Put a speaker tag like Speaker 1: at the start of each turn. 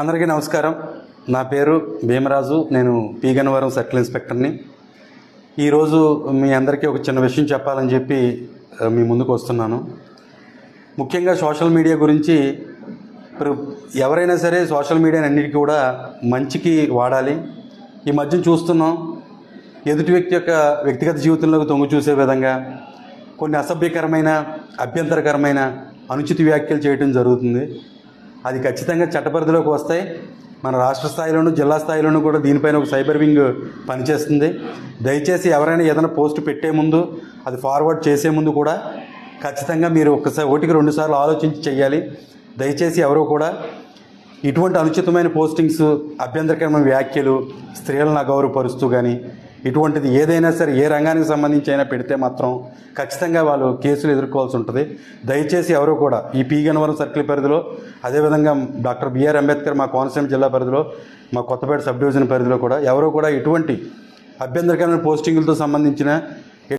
Speaker 1: అందరికీ నమస్కారం. నా పేరు భీమరాజు. నేను పీగనవరం సర్కిల్ ఇన్స్పెక్టర్ని. ఈరోజు మీ అందరికీ ఒక చిన్న విషయం చెప్పాలని చెప్పి మీ ముందుకు వస్తున్నాను. ముఖ్యంగా సోషల్ మీడియా గురించి ఇప్పుడు ఎవరైనా సరే సోషల్ మీడియాని అన్నిటికీ కూడా మంచికి వాడాలి. ఈ మధ్య చూస్తున్నాం ఎదుటి వ్యక్తి యొక్క వ్యక్తిగత జీవితంలోకి తొంగు చూసే విధంగా కొన్ని అసభ్యకరమైన అభ్యంతరకరమైన అనుచిత వ్యాఖ్యలు చేయడం జరుగుతుంది. అది ఖచ్చితంగా చట్టపరిధిలోకి వస్తాయి. మన రాష్ట్ర స్థాయిలోను జిల్లా స్థాయిలోనూ కూడా దీనిపైన ఒక సైబర్ వింగ్ పనిచేస్తుంది. దయచేసి ఎవరైనా ఏదైనా పోస్ట్ పెట్టే ముందు అది ఫార్వర్డ్ చేసే ముందు కూడా ఖచ్చితంగా మీరు ఒకసారి ఒకటికి రెండుసార్లు ఆలోచించి చేయాలి దయచేసి ఎవరో కూడా ఇటువంటి అనుచితమైన పోస్టింగ్స్ అభ్యంతరకరమైన వ్యాఖ్యలు స్త్రీలను అగౌరవపరుస్తూ కానీ ఇటువంటిది ఏదైనా సరే ఏ రంగానికి సంబంధించి అయినా పెడితే మాత్రం ఖచ్చితంగా వాళ్ళు కేసులు ఎదుర్కోవాల్సి ఉంటుంది. దయచేసి ఎవరు కూడా ఈ పీ. గన్నవరం సర్కిల్ పరిధిలో అదేవిధంగా డాక్టర్ బిఆర్ అంబేద్కర్ మా కోనసీమ జిల్లా పరిధిలో మా కొత్తపేట సబ్ డివిజన్ పరిధిలో కూడా ఎవరు కూడా ఇటువంటి అభ్యంతరకరమైన పోస్టింగులతో సంబంధించిన